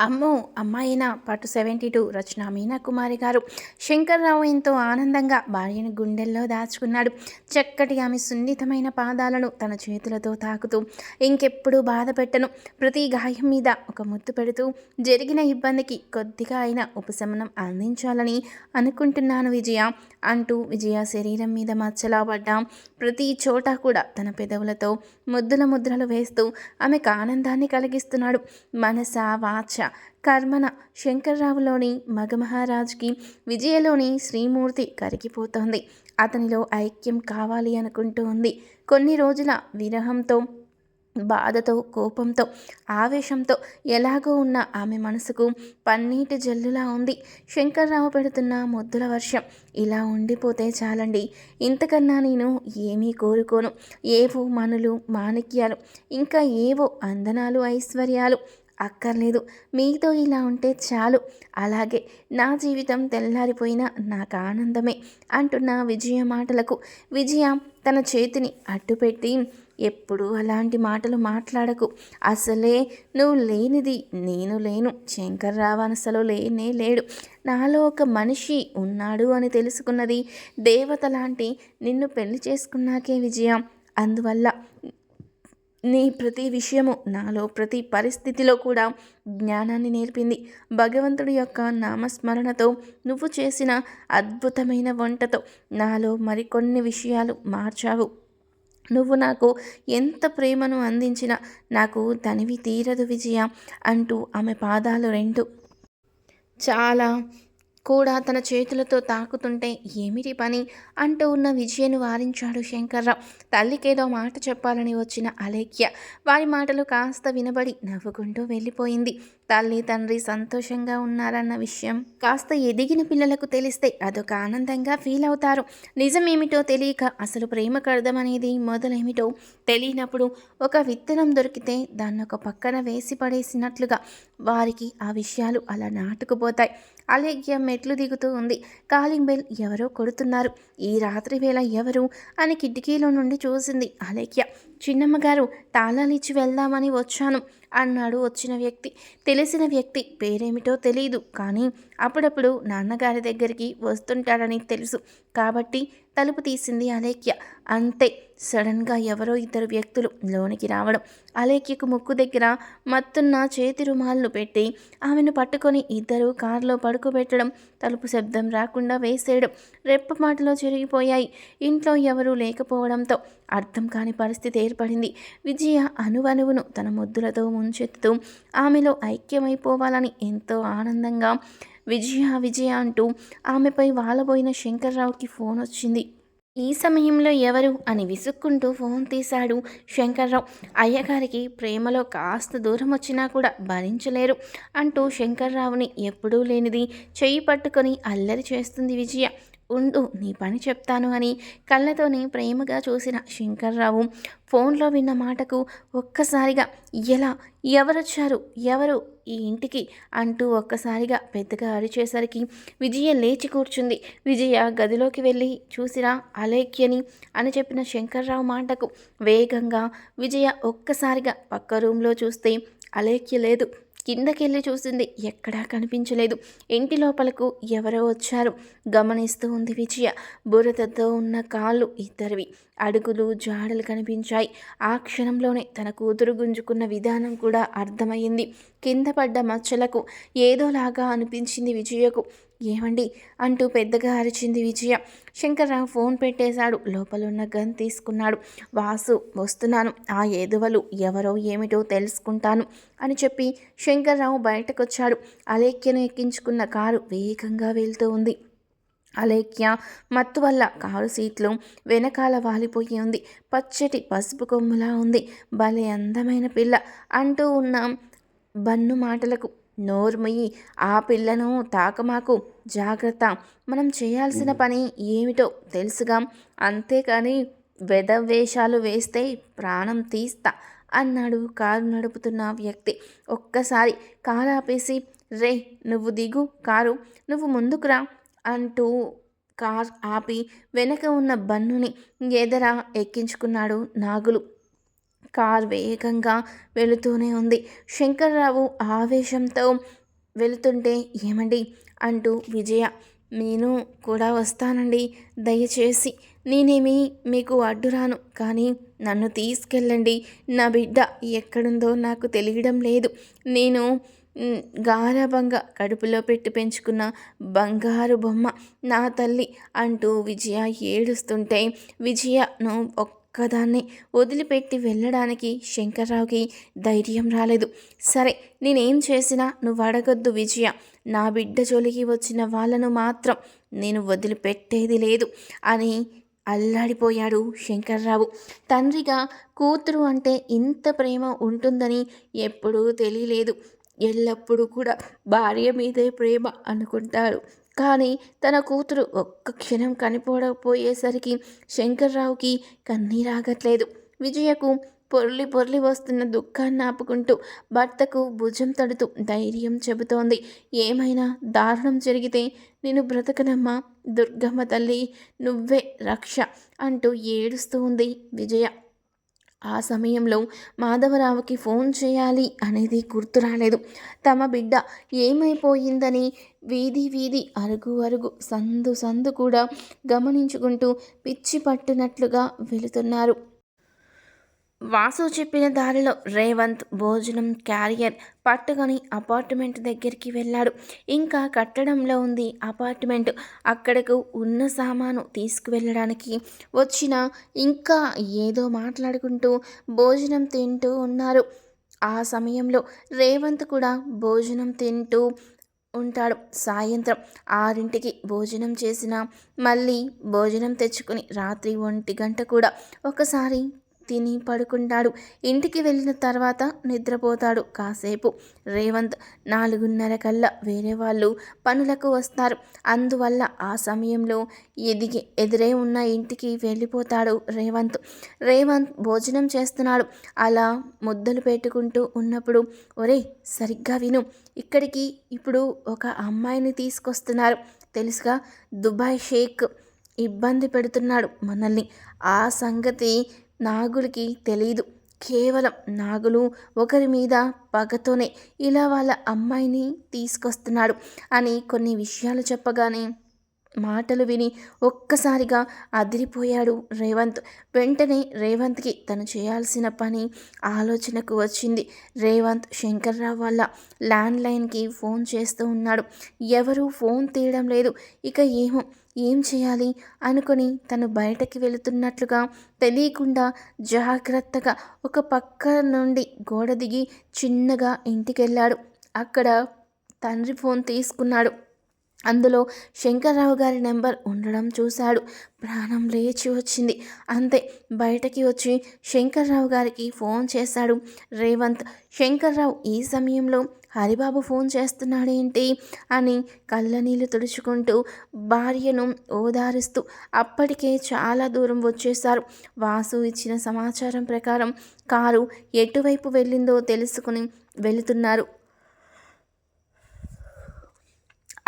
అమ్మో అమ్మాయిన పాటు సెవెంటీ టూ రచన మీనాకుమారి గారు. శంకర్రావు ఎంతో ఆనందంగా భార్యను గుండెల్లో దాచుకున్నాడు. చక్కటి ఆమె సున్నితమైన పాదాలను తన చేతులతో తాకుతూ ఇంకెప్పుడు బాధ పెట్టను. ప్రతి గాయం మీద ఒక ముద్దు పెడుతూ జరిగిన ఇబ్బందికి కొద్దిగా అయినా ఉపశమనం అందించాలని అనుకుంటున్నాను విజయ అంటూ విజయ శరీరం మీద మచ్చలా పడ్డా. ప్రతి చోట కూడా తన పెదవులతో ముద్దుల ముద్రలు వేస్తూ ఆమెకు ఆనందాన్ని కలిగిస్తున్నాడు. మనస వాచ కర్మన శంకర్రావులోని మగమహారాజ్కి విజయలోని శ్రీమూర్తి కరిగిపోతోంది. అతనిలో ఐక్యం కావాలి అనుకుంటూ ఉంది. కొన్ని రోజుల విరహంతో బాధతో కోపంతో ఆవేశంతో ఎలాగో ఉన్న ఆమె మనసుకు పన్నీటి జల్లులా ఉంది. శంకర్రావు పెడుతున్న ముద్దుల వర్షం ఇలా ఉండిపోతే చాలండి. ఇంతకన్నా నేను ఏమీ కోరుకోను. ఏవో మనులు మాణిక్యాలు ఇంకా ఏవో అందనాలు ఐశ్వర్యాలు అక్కర్లేదు. మీతో ఇలా ఉంటే చాలు. అలాగే నా జీవితం తెల్లారిపోయినా నాకు ఆనందమే అంటున్న విజయ మాటలకు. విజయ తన చేతిని అడ్డుపెట్టి ఎప్పుడు అలాంటి మాటలు మాట్లాడకు. అసలే నువ్వు లేనిది నేను లేను. శంకర్రావు అసలు లేనే లేడు. నాలో ఒక మనిషి ఉన్నాడు అని తెలుసుకున్నది దేవత లాంటి నిన్ను పెళ్ళి చేసుకున్నాకే విజయం. అందువల్ల నీ ప్రతి విషయము నాలో ప్రతి పరిస్థితిలో కూడా జ్ఞానాన్ని నేర్పింది. భగవంతుడి యొక్క నామస్మరణతో నువ్వు చేసిన అద్భుతమైన వంటతో నాలో మరికొన్ని విషయాలు మార్చావు. నువ్వు నాకు ఎంత ప్రేమను అందించినా నాకు తనివి తీరదు విజయ అంటూ ఆమె పాదాలు రెండు. చాలా కూడా తన చేతులతో తాకుతుంటే ఏమిటి పని? అంటూ ఉన్న విజయను వారించాడు శంకర్రావు. తల్లికేదో మాట చెప్పాలని వచ్చిన అలేఖ్య వారి మాటలు కాస్త వినబడి నవ్వుకుంటూ వెళ్ళిపోయింది. తల్లి తండ్రి సంతోషంగా ఉన్నారన్న విషయం కాస్త ఎదిగిన పిల్లలకు తెలిస్తే అదొక ఆనందంగా ఫీల్ అవుతారు. నిజమేమిటో తెలియక అసలు ప్రేమ కడదమనేది మొదలేమిటో తెలియనప్పుడు ఒక విత్తనం దొరికితే దాన్ని ఒక పక్కన వేసి పడేసినట్లుగా వారికి ఆ విషయాలు అలా నాటుకుపోతాయి. అలేఖ్య మెట్లు దిగుతూ ఉంది. కాలింగ్ బెల్ ఎవరో కొడుతున్నారు. ఈ రాత్రి వేళ ఎవరు? అని కిటికీలో నుండి చూసింది అలేఖ్య. చిన్నమ్మగారు తాళాలిచ్చి వెళ్దామని వచ్చాను అన్నాడు వచ్చిన వ్యక్తి. తెలిసిన వ్యక్తి పేరేమిటో తెలియదు కానీ అప్పుడప్పుడు నాన్నగారి దగ్గరికి వస్తుంటాడని తెలుసు. కాబట్టి తలుపు తీసింది అలేఖ్య. అంతే సడన్గా ఎవరో ఇద్దరు వ్యక్తులు లోనికి రావడం. అలేఖ్యకు ముక్కు దగ్గర మత్తున్న చేతి రుమాలను పెట్టి ఆమెను పట్టుకొని ఇద్దరు కారులో పడుకోబెట్టడం తలుపు శబ్దం రాకుండా వేసేయడం రెప్ప మాటలో జరిగిపోయాయి ఇంట్లో ఎవరూ లేకపోవడంతో అర్థం కాని పరిస్థితి ఏర్పడింది. విజయ అనువనువును తన ముద్దులతో ముంచెత్తుతూ ఆమెలో ఐక్యమైపోవాలని ఎంతో ఆనందంగా విజయ విజయ అంటూ ఆమెపై వాలబోయిన శంకర్రావుకి ఫోన్ వచ్చింది. ఈ సమయంలో ఎవరు అని విసుక్కుంటూ ఫోన్ తీశాడు శంకర్రావు. అయ్యగారికి ప్రేమలో కాస్త దూరం వచ్చినా కూడా భరించలేరు అంటూ శంకర్రావుని ఎప్పుడూ లేనిది చెయ్యి పట్టుకొని అల్లరి చేస్తుంది విజయ. ఉండు నీ పని చెప్తాను అని కళ్ళతోనే ప్రేమగా చూసిన శంకర్రావు ఫోన్లో విన్న మాటకు ఒక్కసారిగా ఎలా? ఎవరొచ్చారు? ఎవరు? ఈ ఇంటికి? అంటూ ఒక్కసారిగా పెద్దగా అరిచేసరికి విజయ లేచి కూర్చుంది. విజయ గదిలోకి వెళ్ళి చూసిరా అలేఖ్యని అని చెప్పిన శంకర్రావు మాటకు వేగంగా విజయ ఒక్కసారిగా పక్క రూమ్లో చూస్తే అలేఖ్య లేదు. కిందకెళ్ళి చూసింది ఎక్కడా కనిపించలేదు. ఇంటి లోపలకు ఎవరో వచ్చారు. గమనిస్తూ ఉంది విజయ. బురదతో ఉన్న కాళ్ళు ఇద్దరివి. అడుగులు జాడలు కనిపించాయి. ఆ క్షణంలోనే తన కూతురు గుంజుకున్న విధానం కూడా అర్థమైంది కింద పడ్డ మచ్చలకు ఏదోలాగా అనిపించింది విజయకు. ఏమండి? అంటూ పెద్దగా అరిచింది విజయ. శంకర్రావు ఫోన్ పెట్టేశాడు. లోపలున్న గన్ తీసుకున్నాడు. వాసు వస్తున్నాను. ఆ ఏదువలు ఎవరో ఏమిటో తెలుసుకుంటాను అని చెప్పి శంకర్రావు బయటకొచ్చాడు. అలేఖ్యను ఎక్కించుకున్న కారు వేగంగా వెళ్తూ ఉంది. అలేఖ్య మత్తు వల్ల కారు సీట్లు వెనకాల వాలిపోయి ఉంది. పచ్చటి పసుపు కొమ్ములా ఉంది. భలే అందమైన పిల్ల అంటూ ఉన్న బన్ను మాటలకు నోర్మయి ఆ పిల్లను తాకమాకు జాగ్రత్త. మనం చేయాల్సిన పని ఏమిటో తెలుసుగా. అంతేకాని వెదవేషాలు వేస్తే ప్రాణం తీస్తా అన్నాడు కారు నడుపుతున్న వ్యక్తి. ఒక్కసారి కారు ఆపేసి రే నువ్వు దిగు కారు నువ్వు ముందుకురా అంటూ కార్ ఆపి వెనక ఉన్న బన్నుని ఎదర ఎక్కించుకున్నాడు నాగులు. కార్ వేగంగా వెళుతూనే ఉంది. శంకర్రావు ఆవేశంతో వెళుతుంటే ఏమండి? అంటూ విజయ నేను కూడా వస్తానండి. దయచేసి నేనేమి మీకు అడ్డురాను కానీ నన్ను తీసుకెళ్ళండి. నా బిడ్డ ఎక్కడుందో నాకు తెలియడం లేదు. నేను గారాభంగా కడుపులో పెట్టి పెంచుకున్న బంగారు బొమ్మ నా తల్లి అంటూ విజయ ఏడుస్తుంటే విజయను ఒక్కదాన్ని వదిలిపెట్టి వెళ్ళడానికి శంకర్రావుకి ధైర్యం రాలేదు. సరే నేనేం చేసినా నువ్వు అడగొద్దు విజయ. నా బిడ్డ జోలికి వచ్చిన వాళ్ళను మాత్రం నేను వదిలిపెట్టేది లేదు అని అల్లాడిపోయాడు శంకర్రావు. తండ్రిగా కూతురు అంటే ఇంత ప్రేమ ఉంటుందని ఎప్పుడూ తెలియలేదు. ఎల్లప్పుడూ కూడా భార్య మీదే ప్రేమ అనుకుంటారు. కానీ తన కూతురు ఒక్క క్షణం కనిపోడకపోయేసరికి శంకర్రావుకి కన్నీరాగట్లేదు. విజయకు పొర్లి పొర్లి వస్తున్న దుఃఖాన్ని ఆపుకుంటూ భర్తకు భుజం తడుతూ ధైర్యం చెబుతోంది. ఏమైనా దారుణం జరిగితే నేను బ్రతకనమ్మా దుర్గమ్మ తల్లి నువ్వే రక్ష అంటూ ఏడుస్తూ ఉంది విజయ. ఆ సమయంలో మాధవరావుకి ఫోన్ చేయాలి అనేది గుర్తు రాలేదు. తమ బిడ్డ ఏమైపోయిందని వీధి వీధి అరుగు అరుగు సందు సందు కూడా గమనించుకుంటూ పిచ్చి పట్టినట్లుగా వెళుతున్నారు. వాసు చెప్పిన దారిలో రేవంత్ భోజనం క్యారియర్ పట్టుకొని అపార్ట్మెంట్ దగ్గరికి వెళ్ళాడు. ఇంకా కట్టడంలో ఉంది అపార్ట్మెంట్. అక్కడకు ఉన్న సామాను తీసుకువెళ్ళడానికి వచ్చిన ఇంకా ఏదో మాట్లాడుకుంటూ భోజనం తింటూ ఉన్నారు. ఆ సమయంలో రేవంత్ కూడా భోజనం తింటూ ఉంటాడు. సాయంత్రం ఆరింటికి భోజనం చేసిన మళ్ళీ భోజనం తెచ్చుకుని రాత్రి ఒంటి గంట కూడా ఒకసారి తిని పడుకుంటాడు. ఇంటికి వెళ్ళిన తర్వాత నిద్రపోతాడు. కాసేపు. రేవంత్ నాలుగున్నర కల్లా వేరే వాళ్ళు పనులకు వస్తారు. అందువల్ల ఆ సమయంలో ఎదిగి ఎదురే ఉన్న ఇంటికి వెళ్ళిపోతాడు రేవంత్. రేవంత్ భోజనం చేస్తున్నాడు. అలా ముద్దలు పెట్టుకుంటూ ఉన్నప్పుడు ఒరే సరిగ్గా విను. ఇక్కడికి ఇప్పుడు ఒక అమ్మాయిని తీసుకొస్తున్నారు. తెలుసుగా దుబాయ్ షేక్ ఇబ్బంది పెడుతున్నాడు మనల్ని. ఆ సంగతి నాగులకి తెలియదు కేవలం నాగులు ఒకరి మీద పగతోనే ఇలా వాళ్ళ అమ్మాయిని తీసుకొస్తున్నాడు అని కొన్ని విషయాలు చెప్పగానే మాటలు విని ఒక్కసారిగా అదిరిపోయాడు రేవంత్. వెంటనే రేవంత్కి తను చేయాల్సిన పని ఆలోచనకు వచ్చింది. రేవంత్ శంకర్రావు వల్ల ల్యాండ్లైన్కి ఫోన్ చేస్తూ ఉన్నాడు. ఎవరూ ఫోన్ తీయడం లేదు. ఇక ఏమో ఏం చేయాలి అనుకుని తను బయటకి వెళుతున్నట్లుగా తెలియకుండా జాగ్రత్తగా ఒక పక్క నుండి గోడ దిగి చిన్నగా ఇంటికెళ్ళాడు. అక్కడ తండ్రి ఫోన్ తీసుకున్నాడు. అందులో శంకర్రావు గారి నెంబర్ ఉండడం చూశాడు. ప్రాణం లేచి వచ్చింది. అంతే బయటకి వచ్చి శంకర్రావు గారికి ఫోన్ చేశాడు. రేవంత్ శంకర్రావు ఈ సమయంలో హరిబాబు ఫోన్ చేస్తున్నాడేంటి? అని కళ్ళనీళ్ళు తుడుచుకుంటూ భార్యను ఓదారుస్తూ అప్పటికే చాలా దూరం వచ్చేశారు. వాసు ఇచ్చిన సమాచారం ప్రకారం కారు ఎటువైపు వెళ్ళిందో తెలుసుకుని వెళుతున్నారు.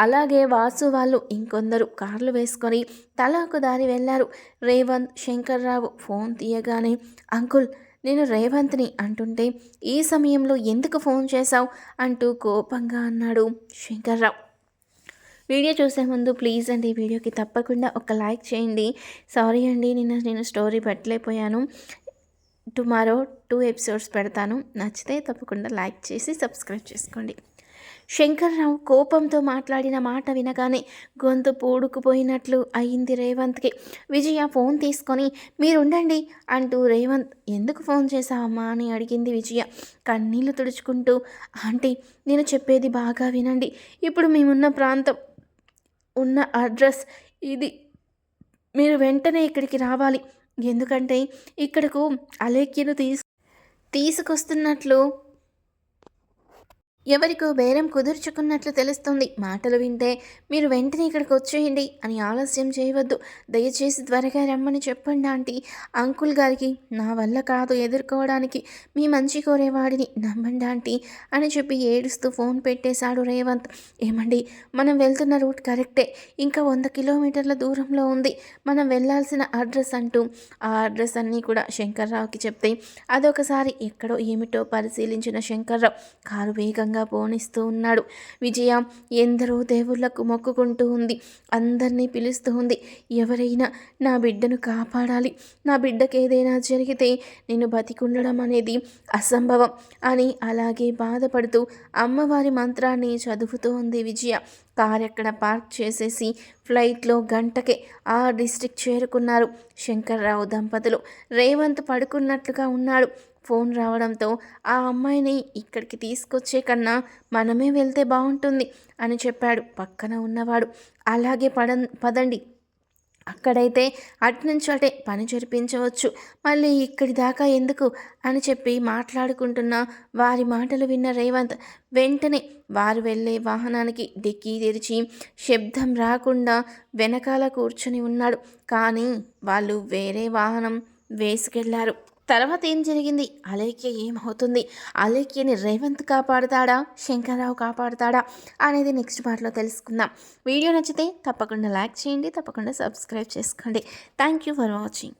అలాగే వాసు వాళ్ళు ఇంకొందరు కార్లు వేసుకొని తలకు దారి వెళ్ళారు. రేవంత్ శంకర్రావు ఫోన్ తీయగానే అంకుల్ నేను రేవంత్ని అంటుంటే ఈ సమయంలో ఎందుకు ఫోన్ చేశావు? అంటూ కోపంగా అన్నాడు శంకర్రావు. వీడియో చూసే ముందు ప్లీజ్ అండి వీడియోకి తప్పకుండా ఒక లైక్ చేయండి. సారీ అండి నిన్న నేను స్టోరీ పెట్టలేకపోయాను. టుమారో టూ ఎపిసోడ్స్ పెడతాను. నచ్చితే తప్పకుండా లైక్ చేసి సబ్స్క్రైబ్ చేసుకోండి. శంకర్రావు కోపంతో మాట్లాడిన మాట వినగానే గొంతు పూడుకుపోయినట్లు అయింది రేవంత్కి. విజయ ఫోన్ తీసుకొని మీరుండండి అంటూ రేవంత్ ఎందుకు ఫోన్ చేశావమ్మా అని అడిగింది విజయ. కన్నీళ్ళు తుడుచుకుంటూ ఆంటీ నేను చెప్పేది బాగా వినండి. ఇప్పుడు మేమున్న ప్రాంతం ఉన్న అడ్రస్ ఇది మీరు వెంటనే ఇక్కడికి రావాలి. ఎందుకంటే ఇక్కడకు అలేఖ్యను తీసు తీసుకొస్తున్నట్లు ఎవరికో బేరం కుదుర్చుకున్నట్లు తెలుస్తుంది. మాటలు వింటే మీరు వెంటనే ఇక్కడికి వచ్చేయండి అని ఆలస్యం చేయవద్దు. దయచేసి త్వరగా రమ్మని చెప్పండి ఆంటీ. అంకుల్ గారికి నా వల్ల కాదు ఎదుర్కోవడానికి. మీ మంచి కోరేవాడిని నమ్మండి ఆంటీ అని చెప్పి ఏడుస్తూ ఫోన్ పెట్టేశాడు రేవంత్. ఏమండి మనం వెళ్తున్న రూట్ కరెక్టే. ఇంకా వంద కిలోమీటర్ల దూరంలో ఉంది. మనం వెళ్ళాల్సిన అడ్రస్ అంటూ ఆ అడ్రస్ అన్నీ కూడా శంకర్రావుకి చెప్తే అదొకసారి ఎక్కడో ఏమిటో పరిశీలించిన శంకర్రావు కారు వేగంగా పోనిస్తూ ఉన్నాడు. విజయ ఎందరో దేవుళ్ళకు మొక్కుకుంటూ ఉంది. అందరినీ పిలుస్తూ ఉంది. ఎవరైనా నా బిడ్డను కాపాడాలి. నా బిడ్డకి ఏదైనా జరిగితే నేను బతికుండడం అనేది అసంభవం అని అలాగే బాధపడుతూ అమ్మవారి మంత్రాన్ని చదువుతూ ఉంది విజయ. కార్ ఎక్కడ పార్క్ చేసేసి ఫ్లైట్లో గంటకే ఆ డిస్టిక్ చేరుకున్నారు. శంకర్రావు దంపతులు రేవంత్ పడుకున్నట్లుగా ఉన్నాడు. ఫోన్ రావడంతో ఆ అమ్మాయిని ఇక్కడికి తీసుకొచ్చే కన్నా మనమే వెళ్తే బాగుంటుంది అని చెప్పాడు పక్కన ఉన్నవాడు. అలాగే పడ పదండి. అక్కడైతే అటునుంచి అటే పని జరిపించవచ్చు. మళ్ళీ ఇక్కడి దాకా ఎందుకు? అని చెప్పి మాట్లాడుకుంటున్న వారి మాటలు విన్న రేవంత్ వెంటనే వారు వెళ్ళే వాహనానికి డిక్కీ తెరిచి శబ్దం రాకుండా వెనకాల కూర్చొని ఉన్నాడు. కానీ వాళ్ళు వేరే వాహనం వేసుకెళ్ళారు. తర్వాత ఏం జరిగింది? అలేఖ్య ఏమవుతుంది? అలేఖ్యని రేవంత్ కాపాడుతాడా? శంకర్రావు కాపాడుతాడా? అనేది నెక్స్ట్ పార్ట్లో తెలుసుకుందాం. వీడియో నచ్చితే తప్పకుండా లైక్ చేయండి తప్పకుండా సబ్స్క్రైబ్ చేసుకోండి. Thank you for watching.